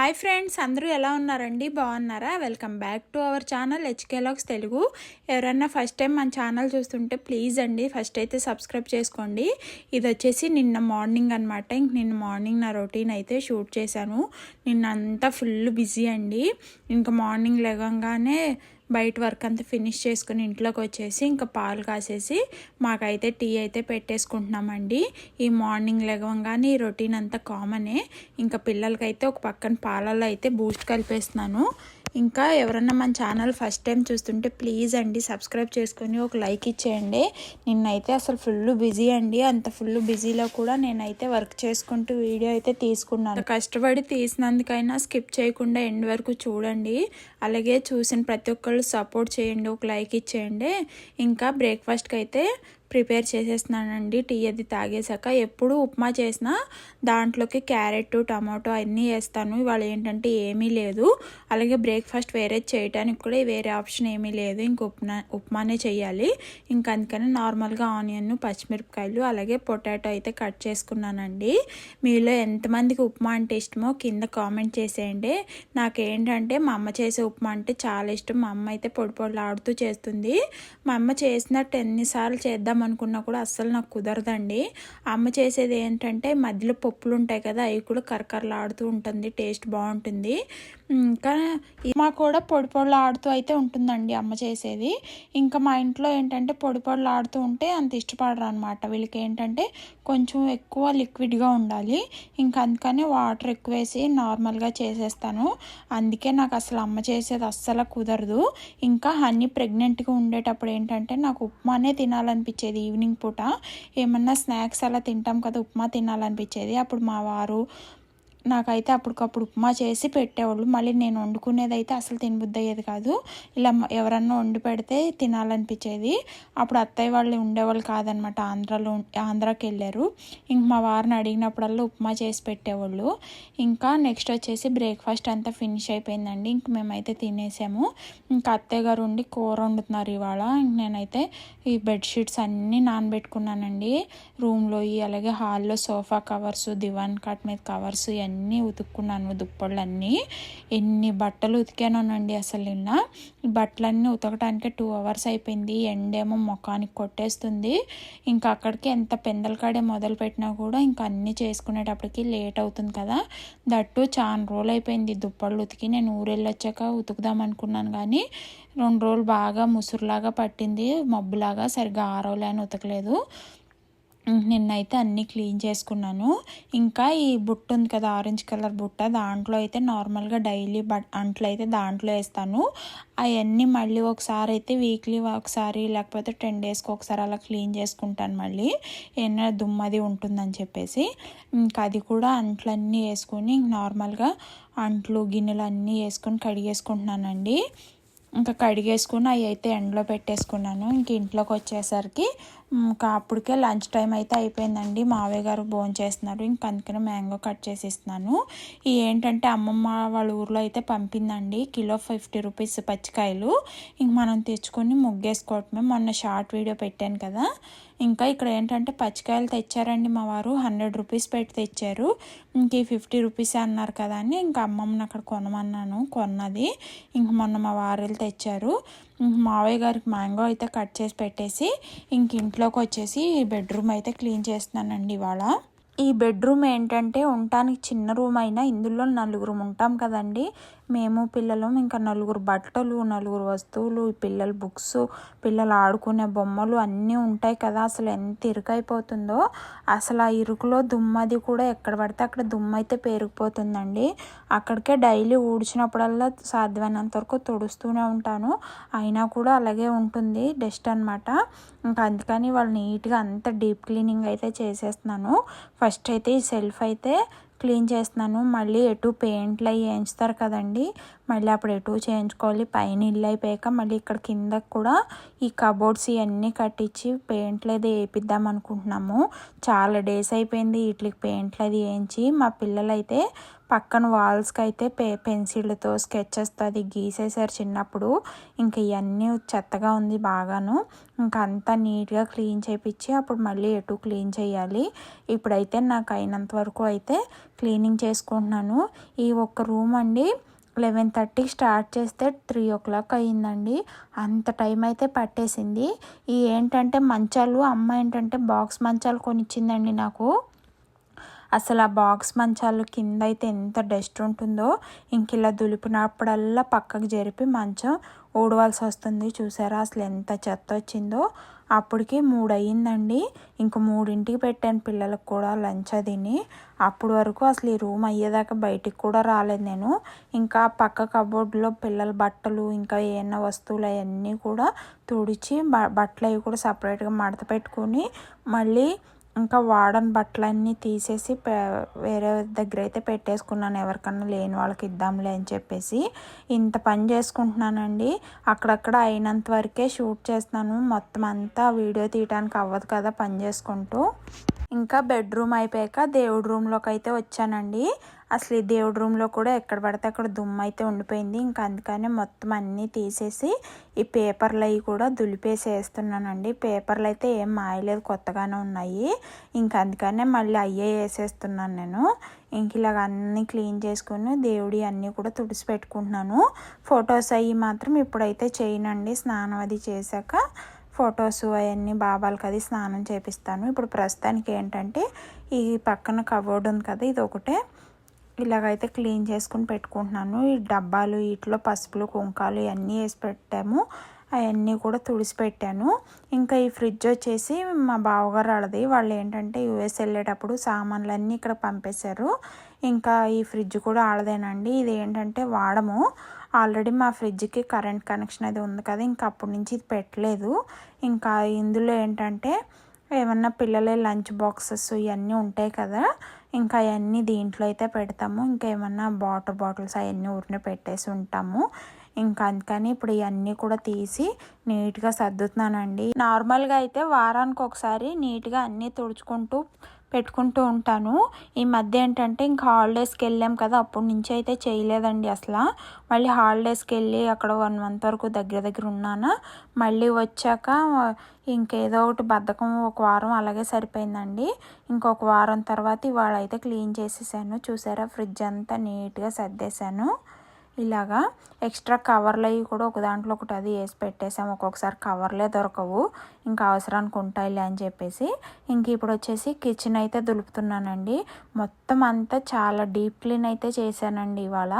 Hi friends అందరూ ఎలా ఉన్నారండి? బాగున్నారా? Welcome back to our channel HK logs Telugu ఎవరన్నా ఫస్ట్ టైం మన ఛానల్ చూస్తుంటే ప్లీజ్ అండి ఫస్ట్ అయితే సబ్స్క్రైబ్ చేసుకోండి. ఇది వచ్చేసి నిన్న మార్నింగ్ అనమాట ఇంక నిన్న మార్నింగ్ నా రొటీన్ అయితే షూట్ చేశాను. నిన్న అంతా ఫుల్ బిజీ అండి. ఇంకా మార్నింగ్ లేవగానే బయట వర్క్ అంతా ఫినిష్ చేసుకుని ఇంట్లోకి వచ్చేసి ఇంకా పాలు కాసేసి మాకైతే టీ అయితే పెట్టేసుకుంటున్నామండి. ఈ మార్నింగ్ లెగవంగానే ఈ రొటీన్ అంతా కామనే. ఇంకా పిల్లలకైతే ఒక పక్కన పాలల్లో అయితే బూస్ట్ కలిపేస్తున్నాను. ఇంకా ఎవరన్నా మన ఛానల్ ఫస్ట్ టైం చూస్తుంటే ప్లీజ్ అండి సబ్స్క్రైబ్ చేసుకొని ఒక లైక్ ఇచ్చేయండి. నిన్నైతే అసలు ఫుల్ బిజీ అండి. అంత ఫుల్ బిజీలో కూడా నేనైతే వర్క్ చేసుకుంటూ వీడియో అయితే తీసుకున్నాను. కష్టపడి తీసినందుకైనా స్కిప్ చేయకుండా ఎండ్ వరకు చూడండి. అలాగే చూసిన ప్రతి ఒక్కళ్ళు సపోర్ట్ చేయండి. ఒక లైక్ ఇచ్చేయండి. ఇంకా బ్రేక్ఫాస్ట్కి అయితే ప్రిపేర్ చేసేస్తున్నానండి. టీ అది తాగేసాక ఎప్పుడు ఉప్మా చేసినా దాంట్లోకి క్యారెట్ టమాటో అన్నీ వేస్తాను. ఇవాళ ఏంటంటే ఏమీ లేదు. అలాగే బ్రేక్ఫాస్ట్ వేరే చేయడానికి కూడా వేరే ఆప్షన్ ఏమీ లేదు. ఇంక ఉప్మా ఉప్మానే చేయాలి. ఇంకా అందుకని నార్మల్గా ఆనియన్ పచ్చిమిరపకాయలు అలాగే పొటాటో అయితే కట్ చేసుకున్నానండి. మీలో ఎంతమందికి ఉప్మా అంటే ఇష్టమో కింద కామెంట్ చేసేయండి. నాకేంటంటే మా అమ్మ చేసే ఉప్మా అంటే చాలా ఇష్టం. మా అమ్మ అయితే పొడి పొడిలాడుతూ చేస్తుంది. మా అమ్మ చేసినట్టు ఎన్నిసార్లు చేద్దాం అనుకున్నా కూడా అస్సలు నాకు కుదరదండి. అమ్మ చేసేది ఏంటంటే మధ్యలో పప్పులు ఉంటాయి కదా అవి కూడా కరకరలాడుతూ ఉంటుంది టేస్ట్ బాగుంటుంది. ఇంకా మా కూడా పొడి పొడులు ఆడుతూ అయితే ఉంటుందండి అమ్మ చేసేది. ఇంకా మా ఇంట్లో ఏంటంటే పొడి పొడులు ఆడుతూ ఉంటే అంత ఇష్టపడరు అనమాట వీళ్ళకి ఏంటంటే కొంచెం ఎక్కువ లిక్విడ్గా ఉండాలి. ఇంకా అందుకని వాటర్ ఎక్కువ వేసి నార్మల్గా చేసేస్తాను. అందుకే నాకు అసలు అమ్మ చేసేది అస్సలు కుదరదు. ఇంకా హనీ ప్రెగ్నెంట్గా ఉండేటప్పుడు ఏంటంటే నాకు ఉప్మానే తినాలనిపించేది. ఈవినింగ్ పూట. ఏమన్నా స్నాక్స్ అలా తింటాం కదా ఉప్మా తినాలనిపించేది. అప్పుడు మా వారు నాకైతే అప్పటికప్పుడు ఉప్మా చేసి పెట్టేవాళ్ళు. మళ్ళీ నేను వండుకునేది అయితే అసలు తినబుద్ధి అయ్యేది కాదు. ఇలా ఎవరన్నా వండి పెడితే తినాలనిపించేది. అప్పుడు అత్తయ్య వాళ్ళు ఉండేవాళ్ళు కాదనమాట. ఆంధ్రాలో ఆంధ్రాకి వెళ్ళారు. ఇంక మా వారిని అడిగినప్పుడల్లా ఉప్మా చేసి పెట్టేవాళ్ళు. ఇంకా నెక్స్ట్ వచ్చేసి బ్రేక్ఫాస్ట్ అంతా ఫినిష్ అయిపోయిందండి. ఇంక మేమైతే తినేసాము. ఇంకా అత్తయ్య గారు ఉండి కూర వండుతున్నారు ఇవాళ. ఇంక నేనైతే ఈ బెడ్షీట్స్ అన్నీ నానబెట్టుకున్నానండి. రూమ్లో అలాగే హాల్లో సోఫా కవర్స్ దివాన్ కాట్ మీద కవర్స్ ఇవన్నీ అన్నీ ఉతుక్కున్నాను దుప్పళ్ళన్నీ. ఎన్ని బట్టలు ఉతికానండి అసలు నిన్న. బట్టలన్నీ ఉతకడానికి టూ అవర్స్ అయిపోయింది. ఎండేమో ముఖానికి కొట్టేస్తుంది. ఇంకా అక్కడికి ఎంత పెందల కాడే మొదలు పెట్టినా కూడా ఇంకా అన్నీ చేసుకునేటప్పటికి లేట్ అవుతుంది కదా. దట్టు చాలా రోజులు అయిపోయింది. దుప్పళ్ళు ఉతికి నేను ఊరెళ్ళొచ్చాక ఉతుకుదాం అనుకున్నాను కానీ రెండు రోజులు బాగా ముసురులాగా పట్టింది. మబ్బులాగా సరిగ్గా ఆరవలేని ఉతకలేదు. నిన్నైతే అన్నీ క్లీన్ చేసుకున్నాను. ఇంకా ఈ బుట్ట ఉంది కదా ఆరెంజ్ కలర్ బుట్ట దాంట్లో అయితే నార్మల్గా డైలీ బట్ అంట్లు అయితే దాంట్లో వేస్తాను. అవన్నీ మళ్ళీ ఒకసారి అయితే వీక్లీ ఒకసారి లేకపోతే టెన్ డేస్కి ఒకసారి అలా క్లీన్ చేసుకుంటాను మళ్ళీ. ఏమైనా దుమ్మది ఉంటుందని చెప్పేసి. ఇంకా అది కూడా అంట్లన్నీ వేసుకొని నార్మల్గా అంట్లు గిన్నెలు అన్నీ వేసుకొని కడిగేసుకుంటున్నానండి. ఇంకా కడిగేసుకుని అవి అయితే ఎండలో పెట్టేసుకున్నాను. ఇంక ఇంట్లోకి వచ్చేసరికి ఇంకా అప్పటికే లంచ్ టైం అయితే అయిపోయిందండి. మావయ్య గారు భోజనం చేస్తున్నారు. ఇంక అందుకనే మ్యాంగో కట్ చేసి ఇస్తున్నాను ఈ ఏంటంటే అమ్మమ్మ వాళ్ళ ఊర్లో అయితే పంపిందండి. కిలో ఫిఫ్టీ రూపీస్ పచ్చికాయలు. ఇంక మనం తెచ్చుకొని ముగ్గేసుకోవటమే. మొన్న షార్ట్ వీడియో పెట్టాను కదా. ఇంకా ఇక్కడ ఏంటంటే పచ్చికాయలు తెచ్చారండి మా వారు. హండ్రెడ్ రూపీస్ పెట్టి తెచ్చారు. ఇంక ఈ ఫిఫ్టీ రూపీస్ అన్నారు కదా అని ఇంకా అమ్మమ్మని అక్కడ కొనమన్నాను కొన్నది. ఇంక మొన్న మా వారు తెచ్చారు. మావయ్య గారికి మ్యాంగో అయితే కట్ చేసి పెట్టేసి ఇంక ఇంట్లోకి వచ్చేసి బెడ్రూమ్ అయితే క్లీన్ చేస్తున్నానండి ఇవాళ. ఈ బెడ్రూమ్ ఏంటంటే ఉండటానికి చిన్న రూమ్ అయినా ఇందులో నలుగురు ఉంటాం కదండి. మేము పిల్లలు ఇంకా నలుగురు బట్టలు నలుగురు వస్తువులు పిల్లల బుక్స్ పిల్లలు ఆడుకునే బొమ్మలు అన్నీ ఉంటాయి కదా. అసలు ఎంత ఇరుకైపోతుందో. అసలు ఆ ఇరుకులో దుమ్మది కూడా ఎక్కడ పడితే అక్కడ దుమ్ము అయితే పెరిగిపోతుందండి అక్కడికే డైలీ ఊడ్చినప్పుడల్లా సాధ్యమైనంత వరకు తుడుస్తూనే ఉంటాను. అయినా కూడా అలాగే ఉంటుంది డస్ట్ అనమాట ఇంకా అందుకని వాళ్ళు నీట్గా అంత డీప్ క్లీనింగ్ అయితే చేసేస్తున్నాను. ఫస్ట్ ఫస్ట్ అయితే ఈ సెల్ఫ్ అయితే క్లీన్ చేస్తున్నాను. మళ్ళీ ఎటు పెయింట్లు అవి వేయించుతారు కదండి. మళ్ళీ అప్పుడు ఎటు చేయించుకోవాలి? పైన ఇల్లు అయిపోయాక మళ్ళీ ఇక్కడ కింద కూడా ఈ కబోర్డ్స్ ఇవన్నీ కట్టించి పెయింట్లు అది వేపిద్దాం అనుకుంటున్నాము. చాలా డేస్ అయిపోయింది వీటికి పెయింట్లు అది వేయించి మా పిల్లలైతే పక్కన వాల్స్కి అయితే పే పెన్సిల్తో స్కెచెస్తో అది గీసేసారు చిన్నప్పుడు. ఇంకా ఇవన్నీ చెత్తగా ఉంది బాగాను. ఇంకా అంతా నీట్గా క్లీన్ చేయించి అప్పుడు మళ్ళీ ఎటు క్లీన్ చేయాలి. ఇప్పుడైతే నాకు అయినంత వరకు అయితే క్లీనింగ్ చేసుకుంటున్నాను. ఈ ఒక్క రూమ్ అండి లెవెన్ థర్టీకి స్టార్ట్ చేస్తే త్రీ ఓ క్లాక్ అయ్యిందండి. అంత టైం అయితే పట్టేసింది. ఈ ఏంటంటే మంచాలు అమ్మ ఏంటంటే బాక్స్ మంచాలు కొనిచ్చిందండి నాకు. అసలు ఆ బాక్స్ మంచాలు కింద అయితే ఎంత డస్ట్ ఉంటుందో ఇంక ఇలా దులిపినప్పుడల్లా పక్కకు జరిపి మంచం ఊడవలసి వస్తుంది. చూసారా అసలు ఎంత చెత్త వచ్చిందో. అప్పటికి మూడు అయ్యిందండి ఇంక మూడింటికి పెట్టాను పిల్లలకు కూడా లంచ్ అదిని అప్పటి వరకు అసలు ఈ రూమ్ అయ్యేదాకా బయటికి కూడా రాలేదు నేను. ఇంకా పక్క కబోర్డ్లో పిల్లల బట్టలు ఇంకా ఏమైనా వస్తువులు అవన్నీ కూడా తుడిచి బట్టలు అవి కూడా సపరేట్గా మడత పెట్టుకొని మళ్ళీ ఇంకా వాడని బట్టలన్నీ తీసేసి వేరే దగ్గర అయితే పెట్టేసుకున్నాను. ఎవరికన్నా లేని వాళ్ళకి ఇద్దాంలే అని చెప్పేసి ఇంత పని చేసుకుంటున్నానండి. అక్కడక్కడ అయినంత వరకే షూట్ చేస్తున్నాను. మొత్తం అంతా వీడియో తీయడానికి అవ్వదు కదా పని చేసుకుంటూ. ఇంకా బెడ్రూమ్ అయిపోయాక దేవుడి రూమ్లోకి అయితే వచ్చానండి. అసలు ఈ దేవుడి రూమ్లో కూడా ఎక్కడ పడితే అక్కడ దుమ్ము అయితే ఉండిపోయింది. ఇంకా అందుకనే మొత్తం అన్నీ తీసేసి ఈ పేపర్లు అవి కూడా దులిపేసి వేస్తున్నానండి పేపర్లు అయితే ఏం మాయలేదు కొత్తగానే ఉన్నాయి. ఇంకా అందుకనే మళ్ళీ అయ్యే వేసేస్తున్నాను నేను. ఇంక ఇలాగ అన్నీ క్లీన్ చేసుకుని దేవుడి అన్నీ కూడా తుడిసి పెట్టుకుంటున్నాను ఫొటోస్ అవి మాత్రం ఇప్పుడైతే చేయనండి. స్నానం అది చేశాక ఫొటోస్ అవన్నీ బాబాలకు అది స్నానం చేపిస్తాను. ఇప్పుడు ప్రస్తుతానికి ఏంటంటే ఈ పక్కన కబోర్డ్ ఉంది కదా ఇది ఒకటే ఇలాగైతే క్లీన్ చేసుకుని పెట్టుకుంటున్నాను. ఈ డబ్బాలు వీటిలో పసుపులు కుంకాలు ఇవన్నీ వేసి పెట్టాము. అవన్నీ కూడా తుడిసి పెట్టాను. ఇంకా ఈ ఫ్రిడ్జ్ వచ్చేసి మా బావగారు అడది. వాళ్ళు ఏంటంటే యూఎస్ వెళ్ళేటప్పుడు సామాన్లన్నీ ఇక్కడ పంపేశారు. ఇంకా ఈ ఫ్రిడ్జ్ కూడా ఆడదేనండి. ఇది ఏంటంటే వాడము. ఆల్రెడీ మా ఫ్రిడ్జ్కి కరెంట్ కనెక్షన్ అది ఉంది కదా ఇంకా అప్పటి నుంచి ఇది పెట్టలేదు. ఇంకా ఇందులో ఏంటంటే ఏమన్నా పిల్లలే లంచ్ బాక్సెస్ ఇవన్నీ ఉంటాయి కదా ఇంకా అవన్నీ దీంట్లో అయితే పెడతాము. ఇంకా ఏమన్నా వాటర్ బాటిల్స్ అవన్నీ ఊరిని పెట్టేసి ఉంటాము. ఇంకా అందుకని ఇప్పుడు ఇవన్నీ కూడా తీసి నీట్గా సర్దుతున్నానండి. నార్మల్గా అయితే వారానికి ఒకసారి నీట్గా అన్నీ తుడుచుకుంటూ పెట్టుకుంటూ ఉంటాను. ఈ మధ్య ఏంటంటే ఇంకా హాలిడేస్కి వెళ్ళాం కదా అప్పటి నుంచి అయితే చేయలేదండి అసలు. మళ్ళీ హాలిడేస్కి వెళ్ళి అక్కడ వన్ మంత్ వరకు దగ్గర దగ్గర ఉన్నాను. మళ్ళీ వచ్చాక ఇంకేదో ఒకటి బద్ధకం ఒక వారం అలాగే సరిపోయిందండి. ఇంకొక వారం తర్వాత ఇవాళ అయితే క్లీన్ చేసేసాను. చూసారా? ఫ్రిడ్జ్ అంతా నీట్గా సర్దేశాను. ఇలాగా ఎక్స్ట్రా కవర్లు అవి కూడా ఒక దాంట్లో ఒకటి అది వేసి పెట్టేసాము ఒక్కొక్కసారి కవర్లే దొరకవు. ఇంకా అవసరానికి ఉంటాయిలే అని చెప్పేసి. ఇంక ఇప్పుడు వచ్చేసి కిచెన్ అయితే దులుపుతున్నానండి. మొత్తం అంతా చాలా డీప్ క్లీన్ అయితే చేశానండి ఇవాళ.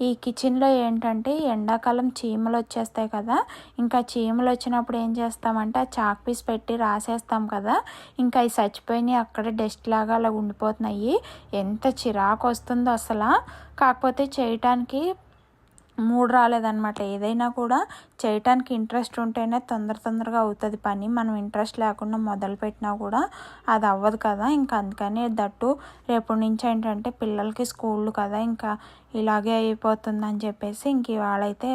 ఈ కిచెన్లో ఏంటంటే ఎండాకాలం చీమలు వచ్చేస్తాయి కదా. ఇంకా చీమలు వచ్చినప్పుడు ఏం చేస్తామంటే ఆ చాక్ పీస్ పెట్టి రాసేస్తాం కదా. ఇంకా అవి చచ్చిపోయినాయి. అక్కడే డస్ట్ లాగా అలా ఉండిపోతున్నాయి. ఎంత చిరాకు వస్తుందో అసలు. కాకపోతే చేయటానికి మూడు రాలేదనమాట ఏదైనా కూడా చేయటానికి ఇంట్రెస్ట్ ఉంటేనే తొందర తొందరగా అవుతుంది పని. మనం ఇంట్రెస్ట్ లేకుండా మొదలుపెట్టినా కూడా అది అవ్వదు కదా. ఇంకా అందుకని దట్టు రేపటి నుంచి ఏంటంటే పిల్లలకి స్కూళ్ళు కదా. ఇంకా ఇలాగే అయిపోతుందని చెప్పేసి ఇంక ఇవాళైతే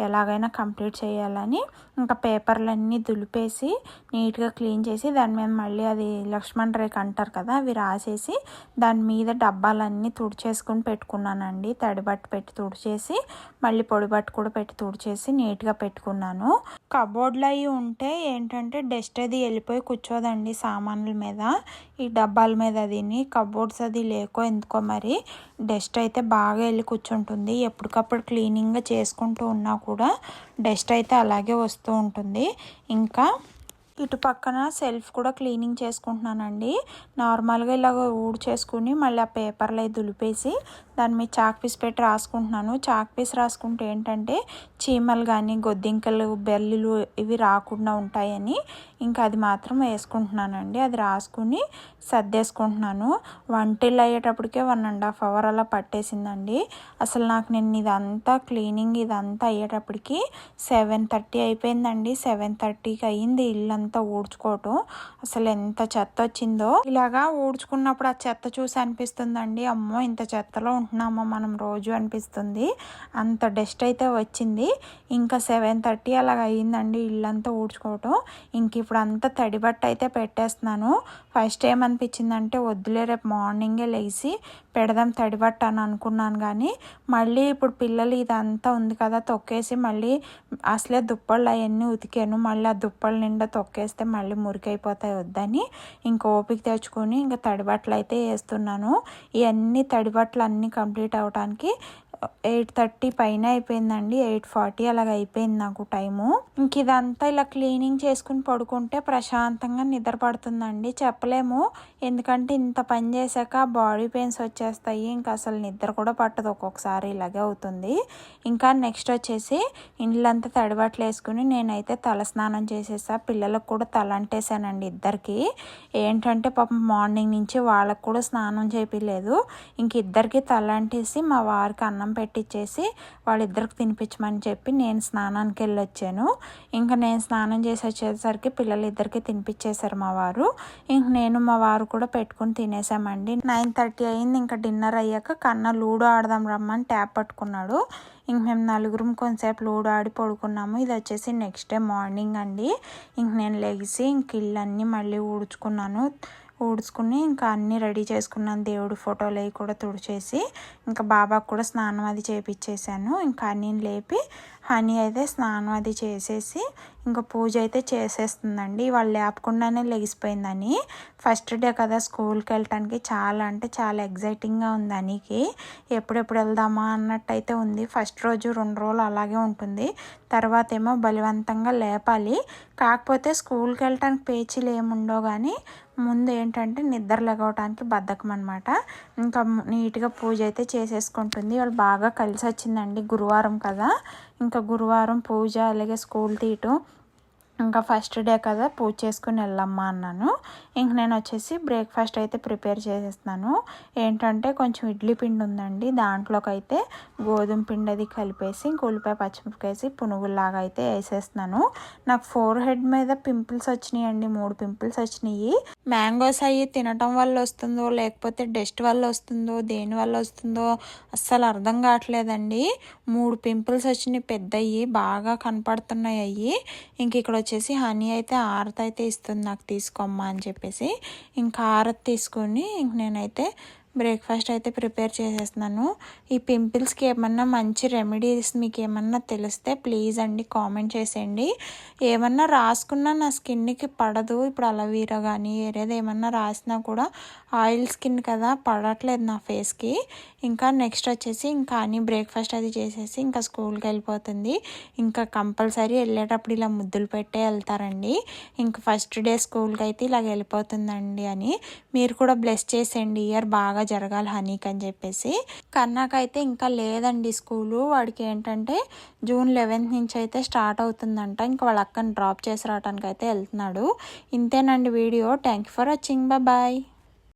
ఎలాగైనా కంప్లీట్ చేయాలని ఇంకా పేపర్లన్నీ దులిపేసి నీట్గా క్లీన్ చేసి దాని మీద మళ్ళీ అది లక్ష్మణ్ రేఖ అంటారు కదా అవి రాసేసి దాని మీద డబ్బాలన్నీ తుడిచేసుకుని పెట్టుకున్నానండి. తడిబట్టు పెట్టి తుడిచేసి మళ్ళీ పొడిబట్టు కూడా పెట్టి తుడిచేసి నీట్గా పెట్టుకున్నాను. కబోర్డ్లు అవి ఉంటే ఏంటంటే డస్ట్ అది వెళ్ళిపోయి కూర్చోదండి సామాన్ల మీద. ఈ డబ్బాల మీద దీన్ని కబోర్డ్స్ అది లేకో ఎందుకో మరి డస్ట్ అయితే బాగా వెళ్ళి కూర్చుంటుంది. ఎప్పటికప్పుడు క్లీనింగ్గా చేసుకుంటూ ఉన్నా కూడా డస్ట్ అయితే అలాగే వస్తూ ఉంటుంది. ఇంకా ఇటు పక్కన సెల్ఫ్ కూడా క్లీనింగ్ చేసుకుంటున్నానండి. నార్మల్గా ఇలాగ ఊడ్ చేసుకుని మళ్ళీ ఆ పేపర్లు అవి దులిపేసి దాని మీద చాక్ పీస్ పెట్టి రాసుకుంటున్నాను. చాక్ పీస్ రాసుకుంటే ఏంటంటే చీమలు కానీ గొద్దింకలు బెల్లులు ఇవి రాకుండా ఉంటాయని ఇంకా అది మాత్రం వేసుకుంటున్నానండి. అది రాసుకుని సర్దేసుకుంటున్నాను. వంటిల్లు అయ్యేటప్పటికే వన్ అండ్ హాఫ్ అవర్ అలా పట్టేసిందండి. అసలు నాకు నేను ఇదంతా క్లీనింగ్ ఇదంతా అయ్యేటప్పటికి సెవెన్ థర్టీ అయిపోయిందండి. సెవెన్ థర్టీకి అయ్యింది అంతా ఊడ్చుకోవటం. అసలు ఎంత చెత్త వచ్చిందో. ఇలాగా ఊడ్చుకున్నప్పుడు ఆ చెత్త చూసి అనిపిస్తుందండి. అమ్మో ఇంత చెత్తలో ఉంటున్నామో మనం రోజు అనిపిస్తుంది. అంత డస్ట్ అయితే వచ్చింది. ఇంకా సెవెన్ థర్టీ అలాగ అయ్యిందండి ఇల్లంతా ఊడ్చుకోవటం. ఇంక ఇప్పుడు అంతా తడిబట్ట అయితే పెట్టేస్తున్నాను. ఫస్ట్ ఏమనిపించిందంటే వద్దులే రేపు మార్నింగే లేచి పెడదాం తడిబట్ట అని అనుకున్నాను కానీ మళ్ళీ ఇప్పుడు పిల్లలు ఇదంతా ఉంది కదా తొక్కేసి మళ్ళీ అసలే దుప్పళ్ళు అవన్నీ ఉతికాను. మళ్ళీ ఆ దుప్పల నిండా తొక్కేస్తే మళ్ళీ మురికైపోతాయి వద్దని ఇంకా ఓపిక తెచ్చుకొని ఇంకా తడిబట్టలు అయితే వేస్తున్నాను. ఇవన్నీ తడిబట్టలు అన్నీ కంప్లీట్ అవడానికి ఎయిట్ థర్టీ పైన అయిపోయిందండి. ఎయిట్ ఫార్టీ అలాగ అయిపోయింది నాకు టైము. ఇంక ఇదంతా ఇలా క్లీనింగ్ చేసుకుని పడుకుంటే ప్రశాంతంగా నిద్ర పడుతుందండి. చెప్పలేము. ఎందుకంటే ఇంత పని చేశాక బాడీ పెయిన్స్ వచ్చేస్తాయి. ఇంకా అసలు నిద్ర కూడా పట్టదు ఒక్కొక్కసారి. ఇలాగే అవుతుంది. ఇంకా నెక్స్ట్ వచ్చేసి ఇండ్లంతా తడిబట్టలు వేసుకుని నేనైతే తల స్నానం చేసేసా. పిల్లలకు కూడా తల అంటేసానండి ఇద్దరికి. ఏంటంటే పాపం మార్నింగ్ నుంచి వాళ్ళకు కూడా స్నానం చేయలేదు ఇంక ఇద్దరికి తల అంటేసి మా వారికి అన్నం అన్నం పెట్టించేసి వాళ్ళిద్దరికి తినిపించమని చెప్పి నేను స్నానానికి వెళ్ళి వచ్చాను ఇంకా నేను స్నానం చేసి వచ్చేసరికి పిల్లలు ఇద్దరికి తినిపించేశారు మా వారు. ఇంక నేను మా వారు కూడా పెట్టుకుని తినేసామండి. నైన్ థర్టీ అయింది ఇంకా డిన్నర్ అయ్యాక కన్నా లూడో ఆడదాం రమ్మని ట్యాప్ పట్టుకున్నాడు. ఇంక మేము నలుగురం కొంతసేపు లూడో ఆడి పడుకున్నాము. ఇది వచ్చేసి నెక్స్ట్ డే మార్నింగ్ అండి. ఇంక నేను లెగిసి ఇంక ఇల్లు అన్నీ మళ్ళీ ఊడ్చుకున్నాను. ఊడ్చుకుని ఇంకా అన్నీ రెడీ చేసుకున్నాను. దేవుడి ఫోటోలు అవి కూడా తుడిచేసి ఇంకా బాబాకు కూడా స్నానం అది చేపించేసాను ఇంకా అన్నీ లేపి హనీ అయితే స్నానం అది చేసేసి ఇంకా పూజ అయితే చేసేస్తుందండి. వాళ్ళు లేపకుండానే లెగిసిపోయిందని ఫస్ట్ డే కదా స్కూల్కి వెళ్ళటానికి చాలా అంటే చాలా ఎగ్జైటింగ్గా ఉంది అనికి ఎప్పుడెప్పుడు వెళ్దామా అన్నట్టు అయితే ఉంది. ఫస్ట్ రోజు రెండు రోజులు అలాగే ఉంటుంది. తర్వాత ఏమో బలవంతంగా లేపాలి. కాకపోతే స్కూల్కి వెళ్ళటానికి పేచీలు ఏముండవు కానీ ముందు ఏంటంటే నిద్ర లెగవటానికి బద్ధకం అనమాట ఇంకా నీట్గా పూజ అయితే చేసేసుకుంటుంది. వాళ్ళు బాగా కలిసి వచ్చిందండి గురువారం కదా. ఇంకా గురువారం పూజ అలాగే స్కూల్ తీయటం. ఇంకా ఫస్ట్ డే కదా పూజ చేసుకుని వెళ్ళమ్మా అన్నాను. ఇంక నేను వచ్చేసి బ్రేక్ఫాస్ట్ అయితే ప్రిపేర్ చేసేస్తున్నాను. ఏంటంటే కొంచెం ఇడ్లీ పిండి ఉందండి. దాంట్లోకి అయితే గోధుమ పిండి అది కలిపేసి ఇంక ఉల్లిపాయ పచ్చిమిరపకేసి పునుగుల్లాగా అయితే వేసేస్తున్నాను. నాకు ఫోర్ హెడ్ మీద పింపుల్స్ వచ్చినాయండి మూడు పింపుల్స్ వచ్చినాయి. మ్యాంగోస్ అయ్యి తినటం వల్ల వస్తుందో లేకపోతే డస్ట్ వల్ల వస్తుందో దేని వల్ల వస్తుందో అస్సలు అర్థం కావట్లేదండి. మూడు పింపుల్స్ వచ్చినాయి పెద్దవి బాగా కనపడుతున్నాయి అయ్యి. ఇంక ఇక్కడ వచ్చేసి హనీ అయితే ఆరత అయితే ఇస్తుంది నాకు తీసుకోమ్మా అని చెప్పేసి. ఇంకా ఆరత తీసుకొని ఇంక నేనైతే బ్రేక్ఫాస్ట్ అయితే ప్రిపేర్ చేసేస్తున్నాను. ఈ పింపుల్స్కి ఏమన్నా మంచి రెమెడీస్ మీకు ఏమన్నా తెలిస్తే ప్లీజ్ అండి కామెంట్ చేసేయండి. ఏమన్నా రాసుకున్నా నా స్కిన్కి పడదు. ఇప్పుడు అలవీరా కానీ ఏరేది ఏమన్నా రాసినా కూడా ఆయిల్ స్కిన్ కదా పడట్లేదు నా ఫేస్కి. ఇంకా నెక్స్ట్ వచ్చేసి ఇంకా అని బ్రేక్ఫాస్ట్ అది చేసేసి ఇంకా స్కూల్కి వెళ్ళిపోతుంది. ఇంకా కంపల్సరీ వెళ్ళేటప్పుడు ఇలా ముద్దులు పెట్టే వెళ్తారండి. ఇంకా ఫస్ట్ డే స్కూల్కి అయితే ఇలాగ వెళ్ళిపోతుందండి అని. మీరు కూడా బ్లెస్ చేసేయండి. ఇయర్ బాగా జరగాలి హనీకి అని చెప్పేసి. కన్నాకైతే ఇంకా లేదండి స్కూలు. వాడికి ఏంటంటే జూన్ లెవెన్త్ నుంచి అయితే స్టార్ట్ అవుతుందంట. ఇంకా వాళ్ళ అక్కని డ్రాప్ చేసి రావడానికి అయితే వెళ్తున్నాడు. ఇంతేనండి video. Thank you for watching. Bye.